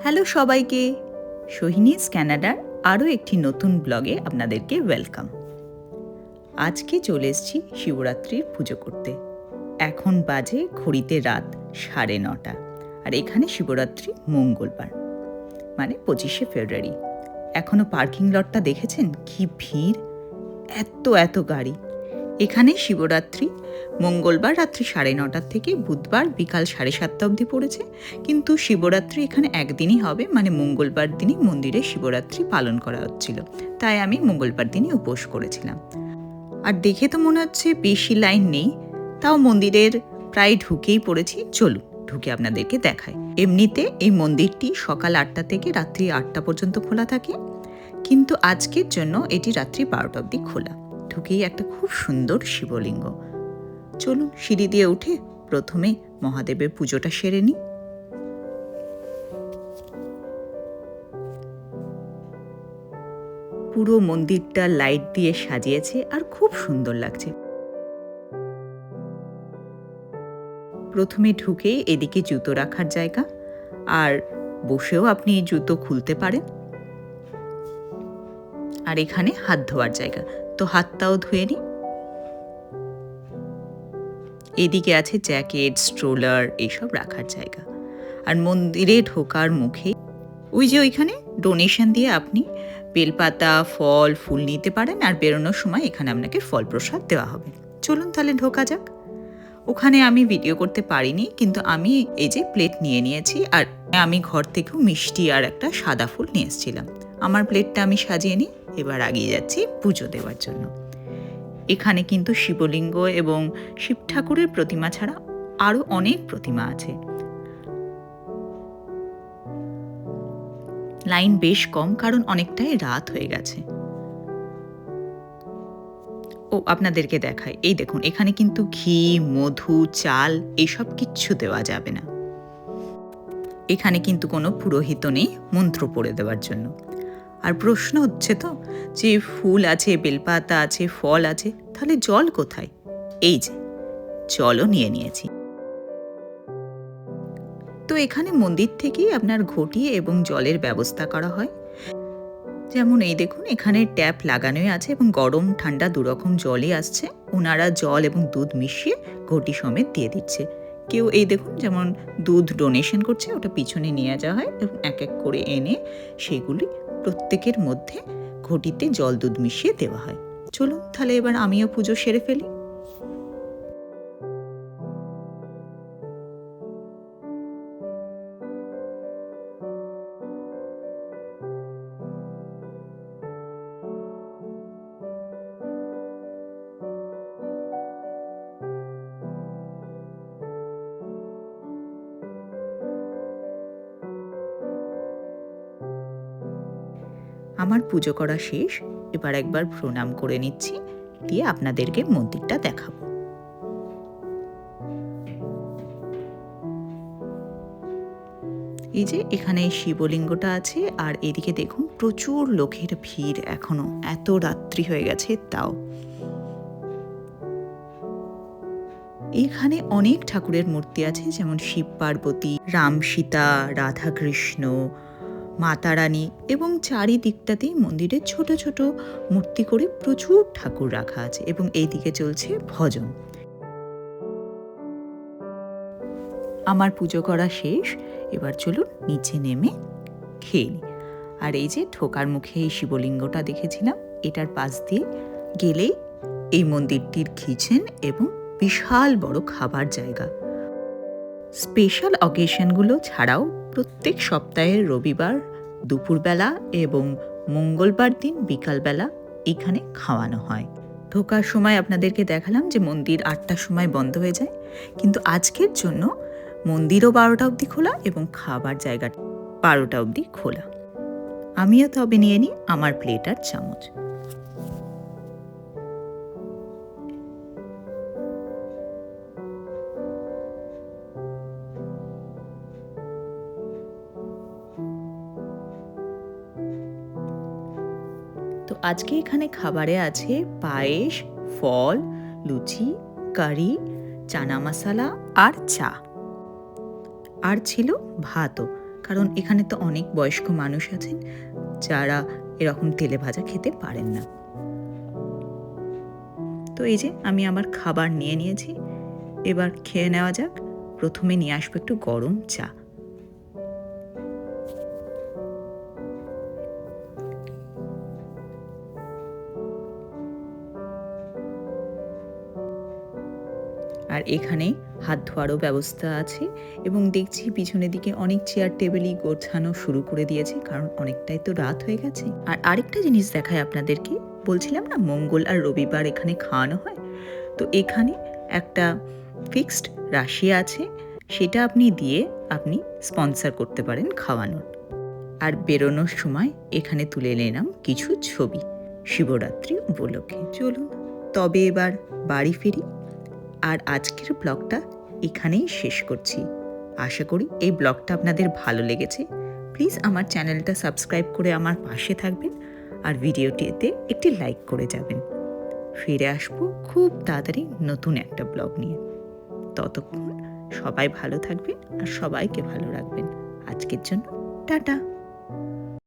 Hello সবাইকে। সোহিনীস ক্যানাডার আরও একটি নতুন ব্লগে আপনাদেরকে ওয়েলকাম। আজকে চলে এসেছি শিবরাত্রির পুজো করতে। এখন বাজে ঘড়িতে রাত সাড়ে নটা আর এখানে শিবরাত্রি মঙ্গলবার মানে পঁচিশে ফেব্রুয়ারি। এখনও পার্কিং লটটা দেখেছেন? কি ভিড়! এত এত গাড়ি। এখানে শিবরাত্রি মঙ্গলবার রাত্রি সাড়ে নটার থেকে বুধবার বিকাল সাড়ে সাতটা অবধি পড়েছে। কিন্তু শিবরাত্রি এখানে একদিনই হবে মানে মঙ্গলবার দিনই মন্দিরে শিবরাত্রি পালন করা হচ্ছিল। তাই আমি মঙ্গলবার দিনই উপোস করেছিলাম। আর দেখে তো মনে হচ্ছে বেশি লাইন নেই, তাও মন্দিরের প্রায় ঢুকেই পড়েছি। চলুন, ঢুকে আপনাদেরকে দেখায় এমনিতে এই মন্দিরটি সকাল আটটা থেকে রাত্রি আটটা পর্যন্ত খোলা থাকে, কিন্তু আজকের জন্য এটি রাত্রি বারোটা অবধি খোলা। ঢুকেই একটা খুব সুন্দর শিবলিঙ্গ। চলুন সিঁড়ি দিয়ে উঠে প্রথমে মহাদেবের পুজোটা সেরে নিই। পুরো মন্দিরটা লাইট দিয়ে সাজিয়েছে আর খুব সুন্দর লাগছে। প্রথমে ঢুকে এদিকে জুতো রাখার জায়গা, আর বসেও আপনি জুতো খুলতে পারেন। আর এখানে হাত ধোয়ার জায়গা। তো হাতটাও ধুয়ে নিই। এদিকে আছে জ্যাকেট, স্ট্রোলার এইসব রাখার জায়গা। আর মন্দিরে ঢোকার মুখে ওই যে ওইখানে ডোনেশন দিয়ে আপনি বেলপাতা, ফল, ফুল নিতে পারেন আর বেরোনোর সময় এখানে আপনাকে ফল প্রসাদ দেওয়া হবে। চলুন তাহলে ঢোকা যাক। ওখানে আমি ভিডিও করতে পারিনি, কিন্তু আমি এই যে প্লেট নিয়ে নিয়েছি আর আমি ঘর থেকেও মিষ্টি আর একটা সাদা ফুল নিয়ে এসেছিলাম। আমার প্লেটটা আমি সাজিয়ে নিই, এবার আগিয়ে যাচ্ছি পুজো দেওয়ার জন্য। এখানে কিন্তু শিবলিঙ্গ এবং শিব ঠাকুরের প্রতিমা ছাড়া আরও অনেক প্রতিমা আছে। লাইন বেশ কম, কারণ অনেকটাই রাত হয়ে গেছে। ও, আপনাদেরকে দেখায় এই দেখুন, এখানে কিন্তু ঘি, মধু, চাল এইসব কিচ্ছু দেওয়া যাবে না। এখানে কিন্তু কোনো পুরোহিত নেই মন্ত্র পড়ে দেওয়ার জন্য। আর প্রশ্ন হচ্ছে তো, যে ফুল আছে, বেলপাতা আছে, ফল আছে, তাহলে জল কোথায়? এই যে, জলও নিয়ে নিয়েছি। তো এখানে মন্দির থেকেই আপনার ঘটি এবং জলের ব্যবস্থা করা হয়। যেমন এই দেখুন, এখানে ট্যাপ লাগানোই আছে এবং গরম, ঠান্ডা দুরকম জলই আসছে। ওনারা জল এবং দুধ মিশিয়ে ঘটি সমেত দিয়ে দিচ্ছে। কেউ এই দেখুন, যেমন দুধ ডোনেশন করছে, ওটা পিছনে নিয়ে যাওয়া হয় এবং এক এক করে এনে সেগুলি প্রত্যেকের মধ্যে ঘটিতে জল দুধ মিশিয়ে দেওয়া হয়। চলুন, তাহলে এবার আমিও পুজো সেরে ফেলি। আমার পুজো করা শেষ, এবার একবার প্রণাম করে নিচ্ছি, দিয়ে আপনাদেরকে মন্দিরটা দেখাবো। এই যে এখানে শিবলিঙ্গটা আছে, আর এদিকে দেখুন প্রচুর লোকের ভিড় এখনও, এত রাত্রি হয়ে গেছে তাও। এখানে অনেক ঠাকুরের মূর্তি আছে, যেমন শিব পার্বতী, রাম সীতা রাধা কৃষ্ণ মাতারানী এবং চারিদিকটাতেই মন্দিরে ছোট ছোট মূর্তি করে প্রচুর ঠাকুর রাখা আছে এবং এইদিকে চলছে ভজন। আমার পুজো করা শেষ, এবার চলুন নিচে নেমে খেয়ে আর এই যে ঠোকার মুখে এই শিবলিঙ্গটা দেখেছিলাম, এটার পাশ দিয়ে গেলেই এই মন্দিরটির কিচেন এবং বিশাল বড় খাবার জায়গা। স্পেশাল অকেশনগুলো ছাড়াও প্রত্যেক সপ্তাহের রবিবার, দুপুরবেলা এবং মঙ্গলবার দিন বিকালবেলা এখানে খাওয়ানো হয়। ঢোকার সময় আপনাদেরকে দেখালাম যে মন্দির আটটার সময় বন্ধ হয়ে যায়। কিন্তু আজকের জন্য মন্দিরও বারোটা অবধি খোলা এবং খাবার জায়গাটা বারোটা অবধি খোলা। আমিও তবে নিয়ে নিই আমার প্লেট আর চামচ। আজকে এখানে খাবারে আছে পায়েস, ফল, লুচি, কারি, চানা মশলা আর চা। আর ছিল ভাতও, কারণ এখানে তো অনেক বয়স্ক মানুষ আছেন, যারা এরকম তেলে ভাজা খেতে পারেন না। তো এই যে আমি আমার খাবার নিয়ে নিয়েছি, এবার খেয়ে নেওয়া যাক, প্রথমে নিয়ে আসব একটু গরম চা। আর এখানে হাত ধোয়ারও ব্যবস্থা আছে এবং দেখছি পিছনের দিকে অনেক চেয়ার টেবিলই গোছানো শুরু করে দিয়েছে, কারণ অনেকটাই তো রাত হয়ে গেছে। আর আরেকটা জিনিস দেখায় আপনাদেরকে, বলছিলাম না মঙ্গল আর রবিবার এখানে খাওয়ানো হয়? তো এখানে একটা ফিক্সড রাশি আছে, সেটা আপনি দিয়ে আপনি স্পন্সর করতে পারেন খাওয়ানোর। আর বেরোনোর সময় এখানে তুলে নিলাম কিছু ছবি, শিবরাত্রি উপলক্ষে। চলুন, তবে এবার বাড়ি ফিরি। আর আজকের ব্লগটা এখানেই শেষ করছি। আশা করি এই ব্লগটা আপনাদের ভালো লেগেছে। প্লিজ আমার চ্যানেলটা সাবস্ক্রাইব করে আমার পাশে থাকবেন আর ভিডিওটিতে একটি লাইক করে যাবেন। ফিরে আসব খুব তাড়াতাড়ি নতুন একটা ব্লগ নিয়ে। ততক্ষণ সবাই ভালো থাকবেন আর সবাইকে ভালো রাখবেন। আজকের জন্য টাটা।